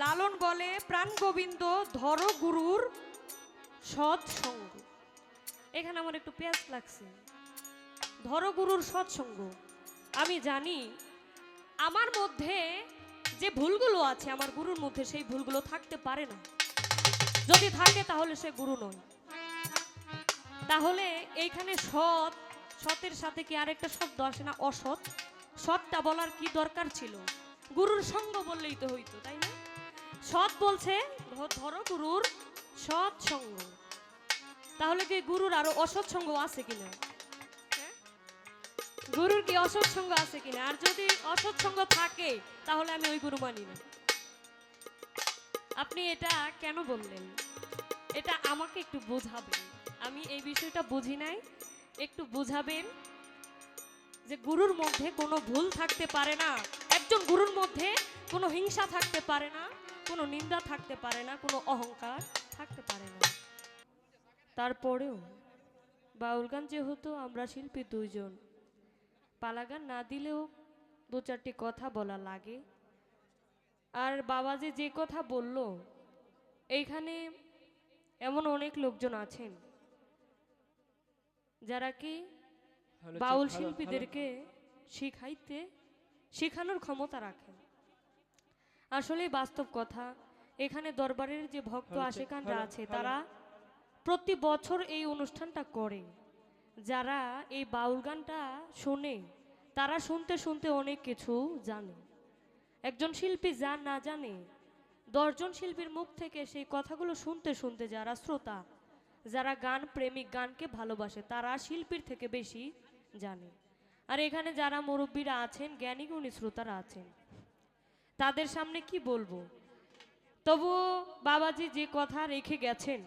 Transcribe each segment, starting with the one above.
লালন বলে প্রাণ গোবিন্দ ধর গুরুর সৎসঙ্গ এখানে আমার একটু পেঁয়াজ লাগছে। ধর গুরুর সৎসঙ্গ আমি জানি আমার মধ্যে যে ভুলগুলো আছে, আমার গুরুর মধ্যে সেই ভুলগুলো থাকতে পারে না। যদি থাকে তাহলে সে গুরু নয়। তাহলে এইখানে সৎ, সতের সাথে কি আরেকটা শব্দ আসে না? অসৎ। সৎটা বলার কি দরকার ছিল? গুরুর সঙ্গ বললেই তো হইতো, তাই না? সৎ বলছে ধরো গুরুর সৎ সঙ্গ। তাহলে কি গুরুর আরও অসৎ সঙ্গ আছে কিনা হ্যাঁ? গুরুর কি অসৎ সঙ্গ আছে কিনা আর যদি অসৎ সঙ্গ থাকে তাহলে আমি ওই গুরু মানি না। আপনি এটা কেন বললেন? এটা আমাকে একটু বোঝাবেন। আমি এই বিষয়টা বুঝি নাই। একটু বোঝাবেন যে গুরুর মধ্যে কোনো ভুল থাকতে পারে না। একজন গুরুর মধ্যে কোনো হিংসা থাকতে পারে না। কোনো নিন্দা থাকতে পারে না কোনো অহংকার থাকতে পারে না। তারপরেও বাউল গান যেহেতু আমরা শিল্পী দুইজন পালাগান না দিলেও দু চারটি কথা বলা লাগে। আর বাবা যে যে কথা বলল এইখানে এমন অনেক লোকজন আছেন যারা কি বাউল শিল্পীদেরকে শিখাইতে শেখানোর ক্ষমতা রাখেন। আসলে বাস্তব কথা। এখানে দরবারের যে ভক্ত আশেকানরা আছে তারা প্রতি বছর এই অনুষ্ঠানটা করে। যারা এই বাউল গানটা শোনে তারা শুনতে শুনতে অনেক কিছু জানে। একজন শিল্পী যা না জানে দশজন শিল্পীর মুখ থেকে সেই কথাগুলো শুনতে শুনতে যারা শ্রোতা যারা গান প্রেমিক গানকে ভালোবাসে তারা শিল্পীর থেকে বেশি জানে। আর এখানে যারা মুরব্বীরা আছেন জ্ঞানী গুণী শ্রোতারা আছেন। তাদের সামনে কি বলব? তবু বাবাজি যে কথা রেখে গেছেন,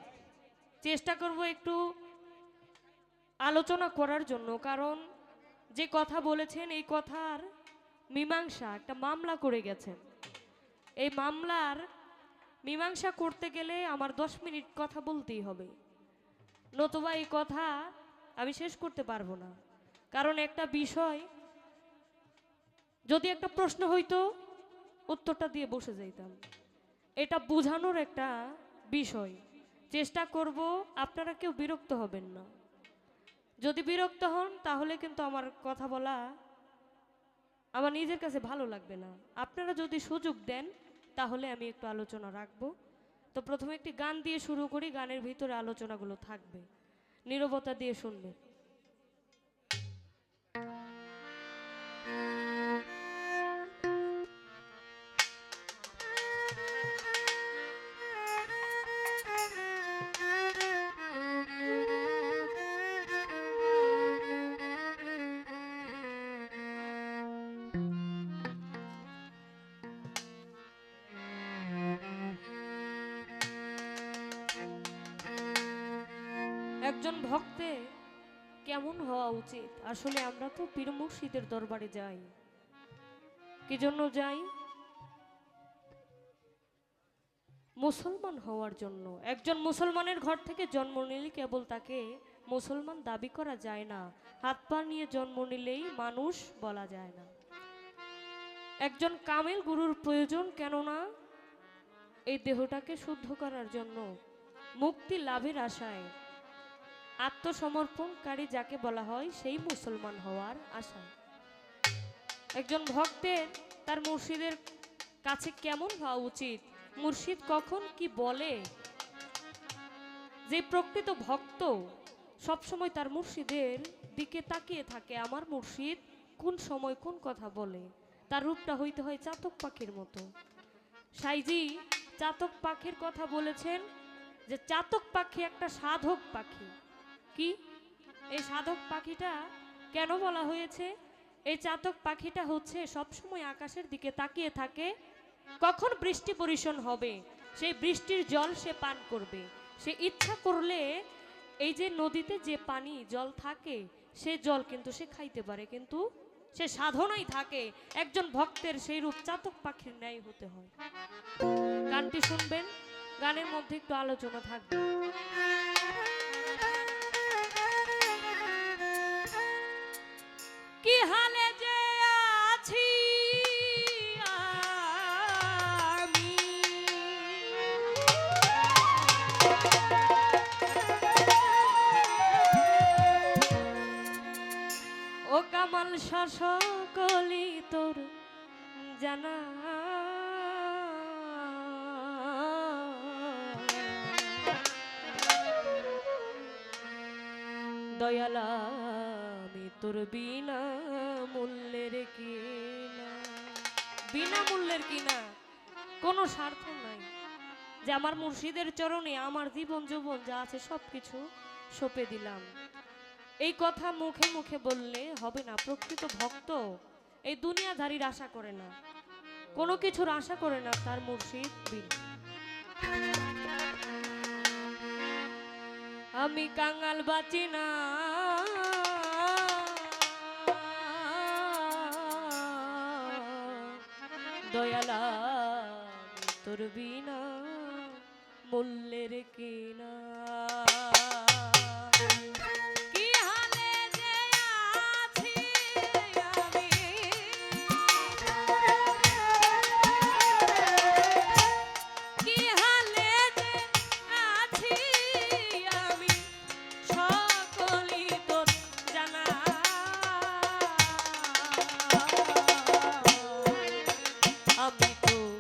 চেষ্টা করব একটু আলোচনা করার জন্য। কারণ যে কথা বলেছেন, এই কথার মীমাংসা, একটা মামলা করে গেছেন। এই মামলার মীমাংসা করতে গেলে আমার দশ মিনিট কথা বলতেই হবে। নতুবা এই কথা আমি শেষ করতে পারব না। কারণ একটা বিষয়, যদি একটা প্রশ্ন হইতো উত্তরটা দিয়ে বসে যাইতাম। এটা বোঝানোর একটা বিষয়। চেষ্টা করব, আপনারা কেউ বিরক্ত হবেন না। যদি বিরক্ত হন, তাহলে কিন্তু আমার কথা বলা আমার নিজের কাছে ভালো লাগবে না। আপনারা যদি সুযোগ দেন, তাহলে আমি একটু আলোচনা রাখব। তো প্রথমে একটি গান দিয়ে শুরু করি, গানের ভিতরে আলোচনাগুলো থাকবে। নীরবতা দিয়ে শুনবে। একজন ভক্তে কেমন হওয়া উচিত? আসলে আমরা তো পীর মুর্শিদের দরবারে যাই। কি জন্য যাই? মুসলমান হওয়ার জন্য। একজন মুসলমানের ঘর থেকে জন্ম নিলে কেবল তাকে মুসলমান দাবি করা যায় না। হাত পা নিয়ে জন্ম নিলেই মানুষ বলা যায় না। একজন কামেল গুরুর প্রয়োজন কেননা এই দেহটাকে শুদ্ধ করার জন্য মুক্তি লাভের আশায় আত্মসমর্পণকারী যাকে বলা হয়, সেই মুসলমান হওয়ার আশা। একজন ভক্তের তার মুর্শিদের কাছে কেমন হওয়া উচিত? মুর্শিদ কখন কি বলে? যে প্রকৃত ভক্ত, সবসময় তার মুর্শিদের দিকে তাকিয়ে থাকে, আমার মুর্শিদ কোন সময় কোন কথা বলে? তার রূপটা হইতে হয় চাতক পাখির মতো। সাইজি চাতক পাখির কথা বলেছেন যে, চাতক পাখি একটা সাধক পাখি। কি? এই সাধক পাখিটা কেন বলা হয়েছে? এই চাতক পাখিটা হচ্ছে সবসময় আকাশের দিকে তাকিয়ে থাকে। কখন বৃষ্টি পরিশন হবে? সেই বৃষ্টির জল সে পান করবে। সে ইচ্ছা করলে এই যে নদীতে যে পানি, জল থাকে, সে জল কিন্তু সে খাইতে পারে। কিন্তু সে সাধনাই থাকে। একজন ভক্তের সেই রূপ চাতক পাখির ন্যায় হতে হয়। গানটি শুনবেন। গানের মধ্যে একটু আলোচনা থাকবে। কি যে সকলি তোর জানা। দয়ালা আমি তোর বিনা। বিনা মূল্যের কিনা? কোনো স্বার্থ নাই। যে আমার মুর্শিদের চরণে আমার জীবন যৌবন যা আছে সব কিছু সঁপে দিলাম। এই কথা মুখে মুখে বললে হবে না, প্রকৃত ভক্ত এই দুনিয়াধারীর আশা করে না। কোনো কিছুর আশা করে না তার মুর্শিদ বিন আমি কাঙ্গাল বাঁচি না। দয়ালা তোর বিনা মূল্যের কিনা। তো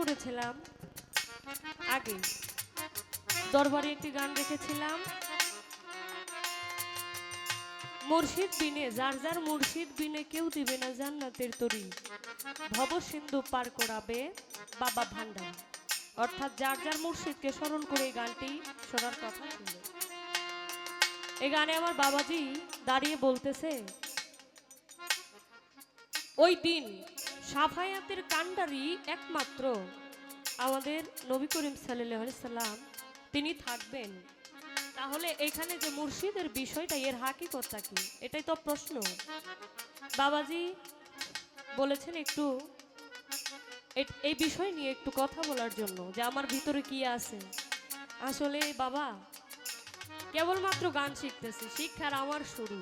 করেছিলাম। আগে দরবারে একটি গান রেখেছিলাম। মুর্শিদ বিনে, যার যার মুর্শিদ বিনে কেউ দিবে না জান্নাতের তরি। ভব সিন্ধু পার করাবে বাবা ভান্ডার। অর্থাৎ যার যার মুর্শিদকে স্মরণ করে এই গানটি শোনার কথা ছিল। এই গানে আমার বাবাজি দাঁড়িয়ে বলতেছে, ওই দিন সাফায়াতের কাণ্ডারি একমাত্র। আমাদের নবী করিম সাল্লাহ সাল্লাম, তিনি থাকবেন। তাহলে এখানে যে মুর্শিদের বিষয়টা, এর হাকিকতটা কি? এটাই তো প্রশ্ন। বাবাজি বলেছেন একটু এই বিষয় নিয়ে একটু কথা বলার জন্য যে আমার ভিতরে কি আছে। আসলে বাবা, কেবলমাত্র গান শিখতেছি, শিক্ষার আমার শুরু।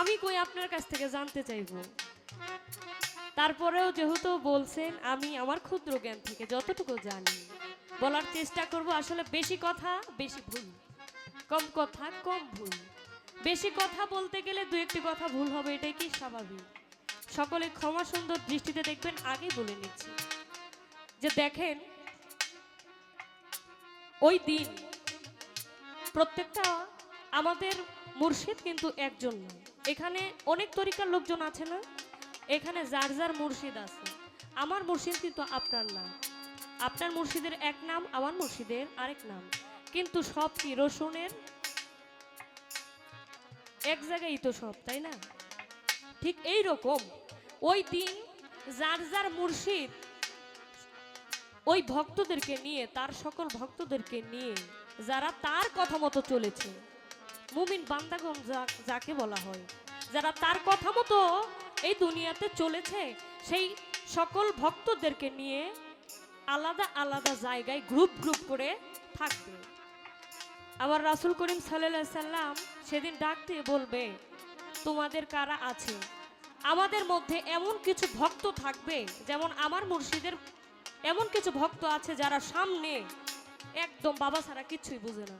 আমি কই আপনার কাছ থেকে জানতে চাইব? তারপরেও যেহেতু বলছেন, আমি আমার ক্ষুদ্র জ্ঞান থেকে যতটুকু জানি, বলার চেষ্টা করব, আসলে বেশি কথা, বেশি ভুল। কম কথা, কম ভুল। বেশি কথা বলতে গেলে দু একটি কথা ভুল হবে, এটাই কি স্বাভাবিক? সকলে ক্ষমা সুন্দর দৃষ্টিতে দেখবেন, আগে বলে নিচ্ছি। যে দেখেন, ওই দিন প্রত্যেকটা আমাদের মুর্শিদ কিন্তু একজন এখানে অনেক তরিকার লোকজন আছে না? এখানে যার যার মুর্শিদ আছে। আমার মুর্শিদ কিন্তু আপনার নাম। আপনার মুর্শিদের এক নাম, আমার মুর্শিদের আরেক নাম। কিন্তু সব কি রসুনের? এক জায়গায় তো সব, তাই না? ঠিক এই রকম ওই দিন যার যার মুর্শিদ ওই ভক্তদেরকে নিয়ে, তার সকল ভক্তদেরকে নিয়ে যারা তার কথা মতো চলেছে, মুমিন বান্দাগণ যাকে বলা হয়, যারা তার কথা মতো এই দুনিয়াতে চলেছে, সেই সকল ভক্তদেরকে নিয়ে আলাদা আলাদা জায়গায় গ্রুপ গ্রুপ করে থাকবে। আবার রাসুল করিম সাল্লাহ সাল্লাম সেদিন ডাক বলবে, তোমাদের কারা আছে? আমাদের মধ্যে এমন কিছু ভক্ত থাকবে, যেমন আমার মুর্শিদের এমন কিছু ভক্ত আছে যারা সামনে একদম বাবা ছাড়া কিচ্ছুই বুঝে না।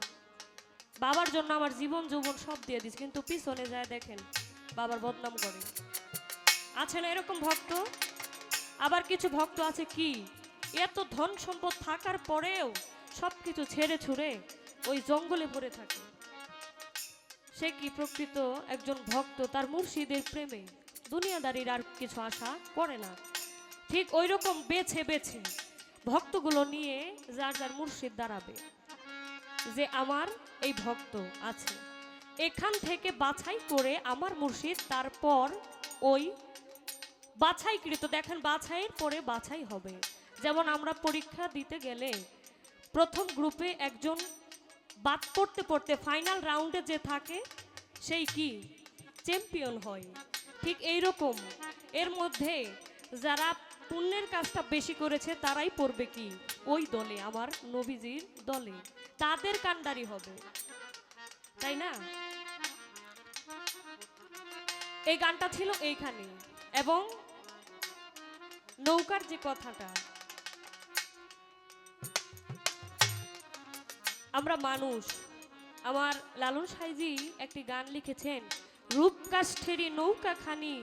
বাবার জন্য আমার জীবন যৌবন সব দিয়ে দিস কিন্তু পিছনে যায় দেখেন, বাবার বদনাম করে। আছে না এরকম ভক্ত? আবার কিছু ভক্ত আছে কি? এত ধন সম্পদ থাকার পরেও সব কিছু ছেড়ে ছুড়ে ওই জঙ্গলে পড়ে থাকে। সে কি প্রকৃত একজন ভক্ত? তার মুর্শিদের প্রেমে দুনিয়াদারির আর কিছু আশা করে না। ঠিক ওই রকম বেছে বেছে ভক্তগুলো নিয়ে যার যার মুর্শিদ দাঁড়াবে, যে আমার এই ভক্ত আছে। এখান থেকে বাছাই করে আমার মুর্শিদ, তারপর ওই বাছাইকৃত দেখেন বাছাইয়ের পরে বাছাই হবে। যেমন আমরা পরীক্ষা দিতে গেলে প্রথম গ্রুপে একজন বাদ পড়তে পড়তে ফাইনাল রাউন্ডে যে থাকে, সেই কি? চ্যাম্পিয়ন হয়। ঠিক এই রকম এর মধ্যে যারা পুণ্যের কাজটা বেশি করেছে, তারাই পড়বে কি? ওই দলে, আমার নবীজির দলে। তাদের কাণ্ডারি হবে। তাই না? এই গানটা ছিল এইখানে। এবং নৌকার যে কথাটা, আমরা মানুষ। আমার লালন সাইজি একটি গান লিখেছেন, রূপকাষ্ঠেরই নৌকা খানি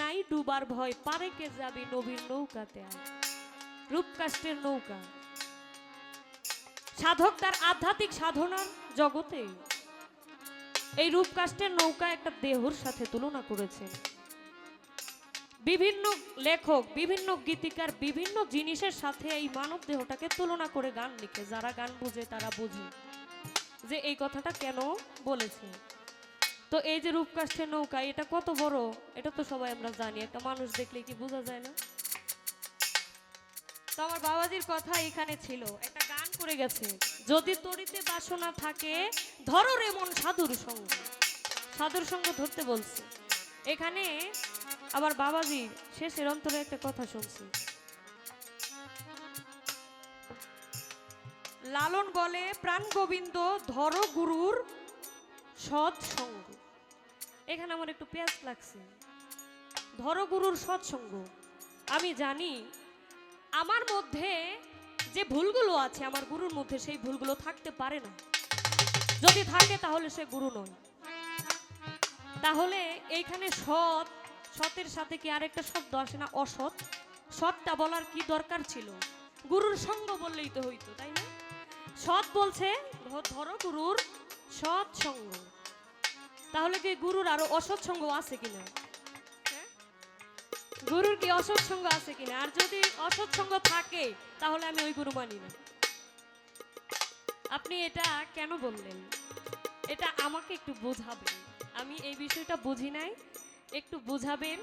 নাই ডুবার ভয়, পারে কে যাবি নবীর নৌকাতে? আয় রূপকাষ্ঠের নৌকা। সাধক তার আধ্যাত্মিক সাধনার জগতে। এই রূপকাষ্ঠের নৌকা একটা দেহর সাথে তুলনা করেছেন। বিভিন্ন লেখক, বিভিন্ন গীতিকার, বিভিন্ন জিনিসের সাথে এই মানব দেহটাকে তুলনা করে গান লিখে। যারা গান বুঝে, তারা বুঝে যে এই কথাটা কেন বলেছে। তো এই যে রূপকাষ্ঠের নৌকা, এটা কত বড়? এটা তো সবাই আমরা জানি। একটা মানুষ দেখলে কি বোঝা যায় না? তো আমার বাবাজির কথা এখানে ছিল। একটা গান করে গেছে। যদি তরিতে বাসনা থাকে, ধরো রে মন সাধুর সঙ্গ। সাধুর সঙ্গ ধরতে বলছে। এখানে আমার বাবাজি শেষের অন্তরে একটা কথা শুনছি। লালন বলে, প্রাণ গোবিন্দ, ধর গুরুর সৎ সঙ্গ। এখানে আমার একটু পেঁয়াজ লাগছে। ধর গুরুর সৎসঙ্গ আমি জানি, আমার মধ্যে যে ভুলগুলো আছে, আমার গুরুর মধ্যে সেই ভুলগুলো থাকতে পারে না। যদি থাকে তাহলে সে গুরু নয়। তাহলে এইখানে সৎ সতের সাথে কি আরেকটা শব্দ আসে না? অসৎ। সৎটা বলার কি দরকার ছিল? গুরুর সঙ্গ বললেই তো হইতো, তাই না? সৎ বলছে ধরো গুরুর সৎ সঙ্গ। তাহলে কি গুরুর আরও অসৎ সঙ্গ আছে কিনা? গুরুর কি অসৎ সঙ্গ আছে কিনা? আর যদি অসৎ সঙ্গ থাকে, তাহলে আমি ওই গুরু মানি না। আপনি এটা কেন বললেন? এটা আমাকে একটু বোঝাবেন। আমি এই বিষয়টা বুঝি নাই। একটু বুঝাবেন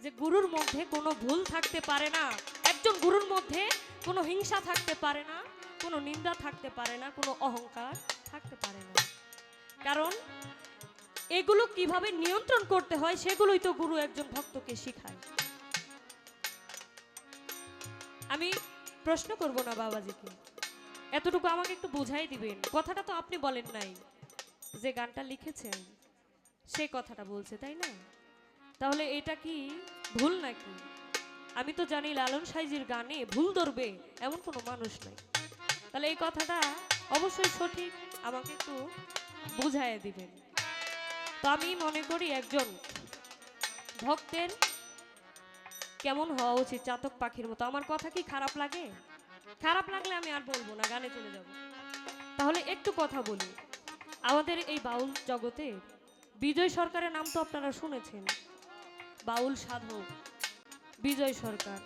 যে গুরুর মধ্যে কোনো ভুল থাকতে পারে না। একজন গুরুর মধ্যে কোনো হিংসা থাকতে পারে না, কোনো নিন্দা থাকতে পারে না, কোনো অহংকার থাকতে পারে না। কারণ এগুলো কীভাবে নিয়ন্ত্রণ করতে হয় সেগুলোই তো গুরু একজন ভক্তকে শিখায়। আমি প্রশ্ন করব না বাবাজিকে। এতটুকু আমাকে একটু বুঝাই দিবেন। কথাটা তো আপনি বলেন নাই। যে গানটা লিখেছেন। সেই কথাটা বলছে, তাই না? তাহলে এটা কি ভুল নাকি? আমি তো জানি লালন সাইজির গানে ভুল ধরবে এমন কোনো মানুষ নাই। তাহলে এই কথাটা অবশ্যই সঠিক, আমাকে একটু বুঝাইয়ে দিবেন। তো আমি মনে করি একজন ভক্তের কেমন হওয়া উচিত চাতক পাখির মতো। আমার কথা কি খারাপ লাগে? খারাপ লাগলে আমি আর বলব না, গানে চলে যাব। তাহলে একটু কথা বলি। আমাদের এই বাউল জগতে বিজয় সরকারের নাম তো আপনারা শুনেছেন। বাউল সাধক, বিজয় সরকার।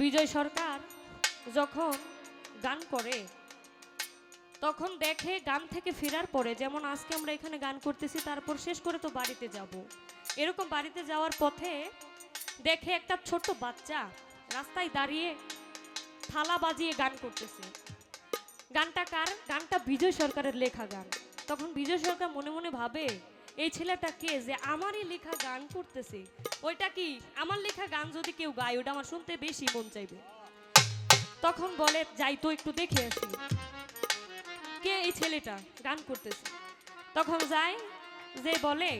বিজয় সরকার যখন গান করে, তখন দেখে গান থেকে ফেরার পরে, যেমন আজকে আমরা এখানে গান করতেছি, তারপর শেষ করে তো বাড়িতে যাব। এরকম বাড়িতে যাওয়ার পথে দেখে একটা ছোট্ট বাচ্চা রাস্তায় দাঁড়িয়ে থালা বাজিয়ে গান করতেছে। গানটা কার? গানটা বিজয় সরকারের লেখা গান। তখন বিজয় সরকার মনে মনে ভাবে এই ছেলেটা কে যে আমারই লেখা গান করতেছে, ওইটা কি আমার লেখা গান যদি কেউ গায় ওটা আমার শুনতে বেশি মন চাইবে? তখন বলে, যাই তো একটু দেখে আসি কে এই ছেলেটা গান করতেছে। তখন যায়, যে বলে,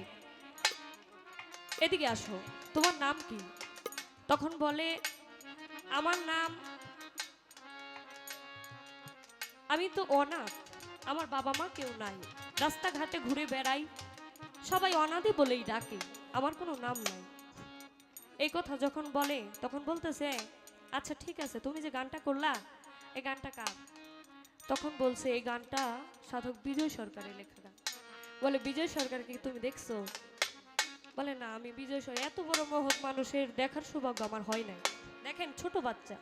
এদিকে আসো, তোমার নাম কি? তখন বলে, আমার নাম, আমি তো অনাথ, আমার বাবা মা কেউ নাই, রাস্তাঘাটে ঘুরে বেড়াই সবাই অনাথে বলেই ডাকে, আমার কোনো নাম নাই। এই কথা যখন বলে, তখন বলতেছে আচ্ছা ঠিক আছে, তুমি যে গানটা করলা এই গানটা কার? তখন বলছে, এই গানটা সাধক বিজয় সরকারের লেখা গান। বলে, বিজয় সরকারকে তুমি দেখছ? বলে, না, আমি বিজয় সরকার এত বড় মহৎ মানুষের দেখার সৌভাগ্য আমার হয় নাই। দেখেন, ছোট বাচ্চা,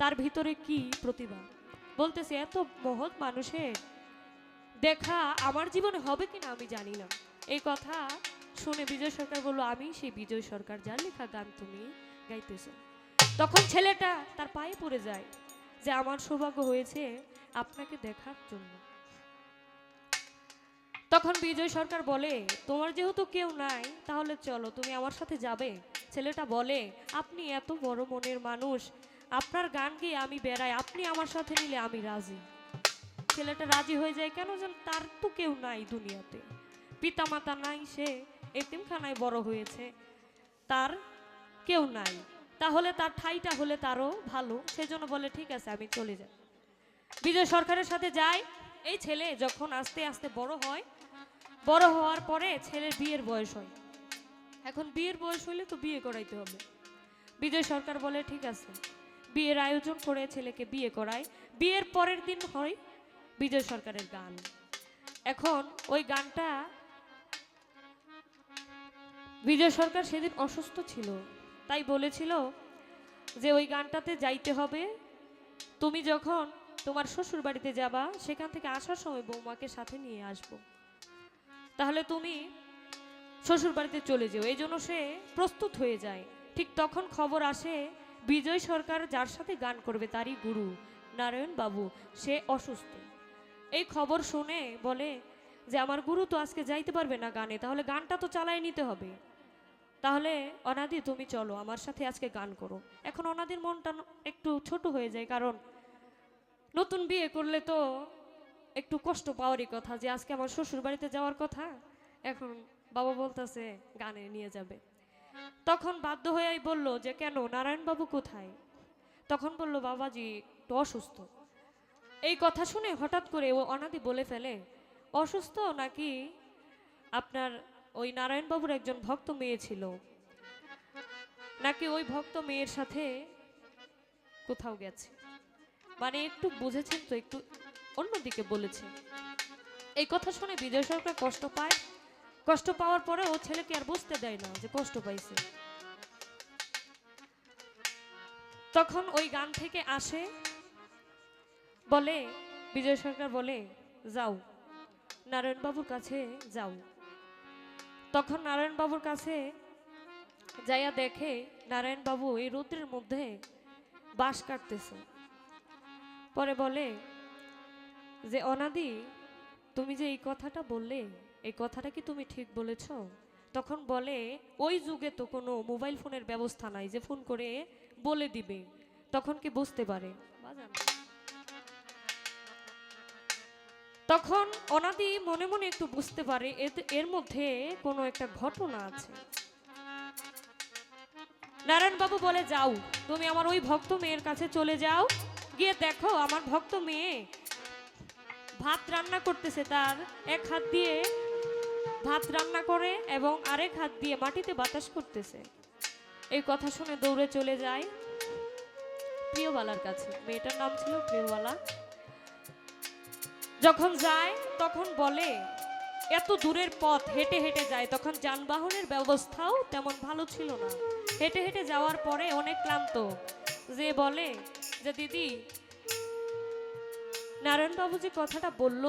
তার ভিতরে কি প্রতিভা? বলতেছে, এত মহৎ মানুষের দেখা আমার জীবনে হবে কিনা আমি জানি না। এই কথা শুনে বিজয় সরকার বলল, আমি সেই বিজয় সরকার, যার লেখা গান তুমি গাইতেছো। তখন ছেলেটা তার পায়ে পড়ে যায় যে, আমার সৌভাগ্য হয়েছে আপনাকে দেখার জন্য। তখন বিজয় সরকার বলে, তোমার যেহেতু কেউ নাই, তাহলে চলো, তুমি আমার সাথে যাবে। ছেলেটা বলে, আপনি এত বড় মনের মানুষ, আপনার গান গিয়ে আমি বেড়াই, আপনি আমার সাথে নিলে আমি রাজি। ছেলেটা রাজি হয়ে যায়, কেন যেন তার তো কেউ নাই দুনিয়াতে। পিতা মাতা নাই সে এতিমখানায় বড় হয়েছে। তার কেউ নাই। তাহলে তার ঠাইটা হলে তারও ভালো। সেজন্য বলে, ঠিক আছে, আমি চলে যাই। বিজয় সরকারের সাথে যাই এই ছেলে যখন আস্তে আস্তে বড় হয়, বড় হওয়ার পরে ছেলের বিয়ের বয়স হয়। এখন বিয়ের বয়স হইলে তো বিয়ে করাইতে হবে। বিজয় সরকার বলে, ঠিক আছে। বিয়ের আয়োজন করে ছেলেকে বিয়ে করায়। বিয়ের পরের দিন হয় বিজয় সরকারের গান। এখন ওই গানটা বিজয় সরকার সেদিন অসুস্থ ছিল। তাই বলেছিল যে ওই গানটাতে যাইতে হবে। তুমি যখন তোমার শ্বশুর বাড়িতে যাবা, সেখান থেকে আসার সময় বৌমাকে সাথে নিয়ে আসব। তাহলে তুমি শ্বশুর বাড়িতে চলে যেও। এই জন্য সে প্রস্তুত হয়ে যায়। ঠিক তখন খবর আসে, বিজয় সরকার যার সাথে গান করবে তারই গুরু, নারায়ণ বাবু, সে অসুস্থ। এই খবর শুনে বলে যে, আমার গুরু তো আজকে যাইতে পারবে না গানে, তাহলে গানটা তো চালাই নিতে হবে। তাহলে, অনাদি, তুমি চলো, আমার সাথে আজকে গান করো। এখন অনাদির মনটা একটু ছোট হয়ে যায়, কারণ নতুন বিয়ে করলে তো একটু কষ্ট পাওয়ারই কথা যে আজকে আমার শ্বশুর বাড়িতে যাওয়ার কথা। এখন বাবা বলতেছে, গানে নিয়ে যাবে। তখন বাধ্য হয়েই বলল যে, কেন? নারায়ণবাবু কোথায়? তখন বলল, বাবাজি একটু অসুস্থ। এই কথা শুনে হঠাৎ করে ও অনাদি বলে ফেলে, অসুস্থ নাকি আপনার ওই নারায়ণবাবুর একজন ভক্ত মেয়ে ছিল। নাকি ওই ভক্ত মেয়ের সাথে কোথাও গেছে? মানে একটু বুঝেছেন তো, একটু অন্যদিকে বলেছে এই কথা শুনে বিজয় সরকার কষ্ট পায়। কষ্ট পাওয়ার পরে ও ছেলেকে আর বুঝতে দেয় না যে কষ্ট পাইছে। তখন ওই গান থেকে আসে, বলে, বিজয় সরকার বলে, যাও, নারায়ণবাবুর কাছে যাও। তখন নারায়ণবাবুর কাছে যাইয়া দেখে নারায়ণবাবু এই রৌদ্রের মধ্যে বাঁশ কাটতেছে। পরে বলে, যে অনাদি, তুমি যে এই কথাটা বললে, এই কথাটা কি তুমি ঠিক বলেছ? তখন বলে, ওই যুগে তো কোনো মোবাইল ফোনের ব্যবস্থা নাই যে ফোন করে বলে দিবে, তখন কি বুঝতে পারে? বাজান। তখন অনাদি মনে মনে একটু বুঝতে পারে এর মধ্যে কোনো একটা ঘটনা আছে। নারায়ণবাবু বলে, যাও, তুমি আমার ওই ভক্ত মেয়ের কাছে চলে যাও, গিয়ে দেখো আমার ভক্ত মেয়ে ভাত রান্না করতেছে। তার এক হাত দিয়ে ভাত রান্না করে এবং আরেক হাত দিয়ে মাটিতে বাতাস করতেছে। এই কথা শুনে দৌড়ে চলে যায় প্রিয়বালার কাছে। মেয়েটার নাম ছিল প্রিয়বালা। যখন যায়, তখন বলে, এত দূরের পথ, হেঁটে হেঁটে যায়। তখন যানবাহনের ব্যবস্থাও তেমন ভালো ছিল না। হেঁটে হেঁটে যাওয়ার পরে অনেক ক্লান্ত। যে বলে যে, দিদি নারায়ণবাবু যে কথাটা বলল,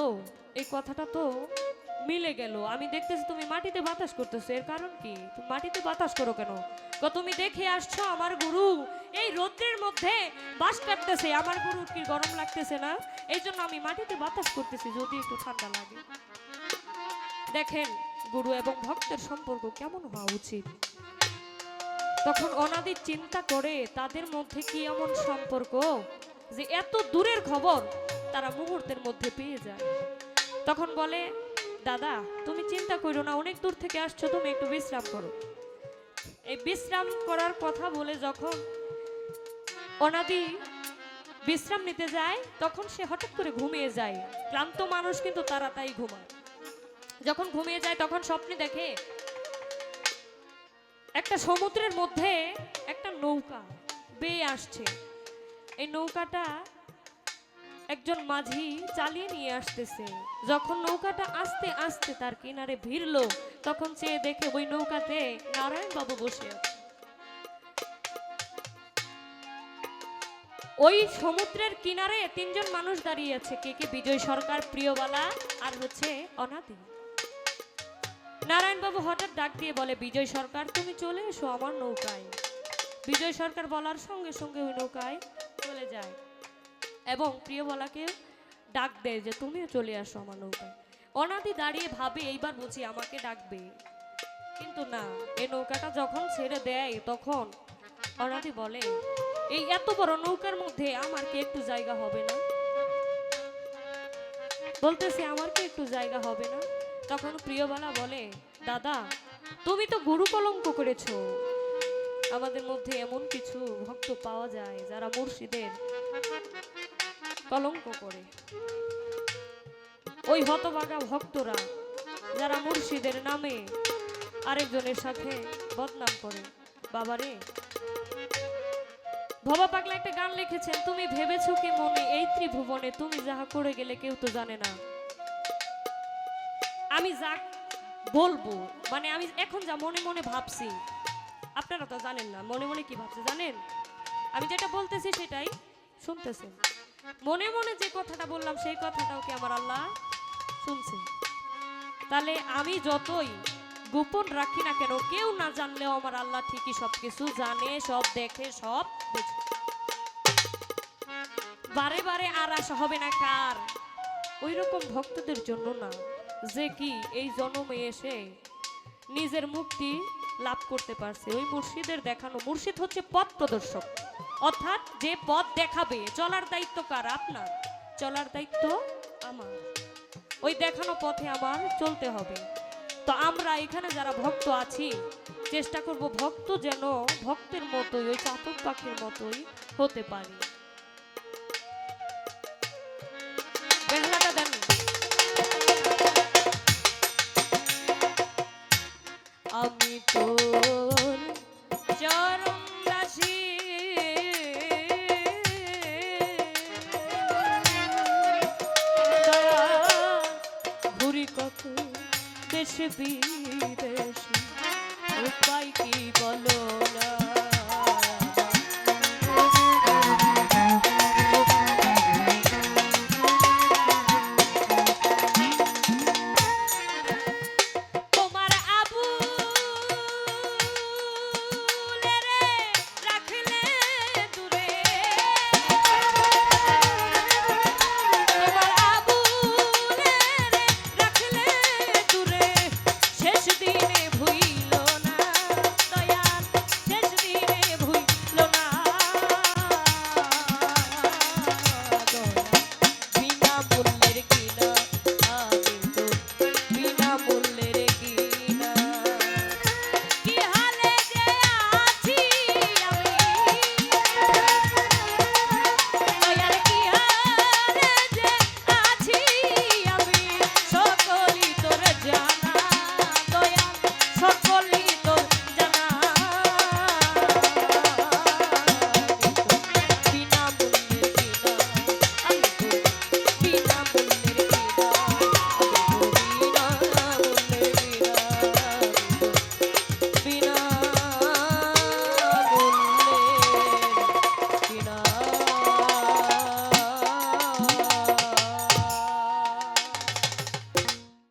এই কথাটা তো মিলে গেল। আমি দেখতেছি তুমি মাটিতে বাতাস করতেছো। এর কারণ কি? তুমি মাটিতে বাতাস করো কেন? গো, তুমি দেখে আসছো আমার গুরু। এই রৌদ্রের মধ্যে বাস কাটতেছে। আমার গুরু কি গরম লাগতেছে না? এই জন্য আমি মাটিতে বাতাস করতেছি, যদি একটু ঠান্ডা লাগে। দেখেন, গুরু এবং ভক্তের সম্পর্ক কেমন হওয়া উচিত। তখন অনাদি চিন্তা করে, তাদের মধ্যে কি এমন সম্পর্ক যে এত দূরের খবর তারা মুহূর্তের মধ্যে পেয়ে যায়? তখন বলে, দাদা, তুমি চিন্তা করো না, অনেক দূর থেকে আসছো, তুমি একটু বিশ্রাম করো। এই বিশ্রাম করার কথা বলে যখন অনাদি বিশ্রাম নিতে যায়, তখন সে হঠাৎ করে ঘুমিয়ে যায়। ক্লান্ত মানুষ কিন্তু তারা তাই ঘুমায়। যখন ঘুমিয়ে যায়, তখন স্বপ্নে দেখে একটা সমুদ্রের মধ্যে একটা নৌকা বেয়ে আসছে। এই নৌকাটা একজন মাঝি চালিয়ে নিয়ে আসতেছে। যখন নৌকাটা আস্তে আস্তে তার কিনারে ভিড়লো, তখন চেয়ে দেখে ওই নৌকাতে নারায়ণ বাবু বসে। ওই সমুদ্রের কিনারে তিনজন মানুষ দাঁড়িয়ে আছে, কে কে বিজয় সরকার, প্রিয়বালা আর হচ্ছে অনাদি। নারায়ণবাবু হঠাৎ ডাক দিয়ে বলে, বিজয় সরকার, তুমি চলে এসো আমার নৌকায়। বিজয় সরকার বলার সঙ্গে সঙ্গে ওই নৌকায় চলে যায়। এবং প্রিয়বালাকে ডাক দেয় যে, তুমিও চলে আসো আমার নৌকায়। অনাদি দাঁড়িয়ে ভাবে, এইবার বুঝি আমাকে ডাকবে। কিন্তু না এই নৌকাটা যখন ছেড়ে দেয়, তখন অনাদি বলে, এই এত বড় নৌকার মধ্যে আমার কি একটু জায়গা হবে না? বলতেছে, আমার কি একটু জায়গা হবে না? তখন প্রিয়বালা বলে, দাদা, তুমি তো গুরু কলঙ্ক করেছ। আমাদের মধ্যে এমন কিছু ভক্ত পাওয়া যায় যারা মুর্শিদের কলঙ্ক করে। ওই হতভাগা ভক্তরা, যারা মুর্শিদের নামে আরেকজনের সাথে বদনাম করে। বাবারে, ভবা পাগলা একটা গান লিখেছেন, তুমি ভেবেছো কি মনে, এই ত্রিভুবনে তুমি যাহা করে গেলে কেউ তো জানে না। আমি যা বলব মানে আমি এখন যা মনে মনে ভাবছি, আপনারা তো জানেন না, মনে মনে কি ভাবছে জানেন? আমি যেটা বলতেছি সেটাই শুনতেছেন। মনে মনে যে কথাটা বললাম, সেই কথাটাও কি আমার আল্লাহ শুনছে? তাহলে আমি যতই গোপন রাখি না কেন, কেউ না জানলেও আমার আল্লাহ ঠিকই সব কিছু জানে, সব দেখে, সব বুঝে। বারে বারে আর আসা হবে না কার? ওই রকম ভক্তদের জন্য না, যে কি এই জন্মে এসে নিজের মুক্তি লাভ করতে পারছে। ওই মুর্শিদের দেখানো, মুর্শিদ হচ্ছে পথ প্রদর্শক। অর্থাৎ যে পথ দেখাবে, চলার দায়িত্ব কার? আপনার। চলার দায়িত্ব আমার। ওই দেখানো পথে আমার চলতে হবে। তো আমরা এখানে যারা ভক্ত আছি, চেষ্টা করব ভক্ত যেন ভক্তের মতোই, ওই চাতক পাখির মতোই হতে পারি। আমি তোর চরণ দিতে উপায় কি বলো না?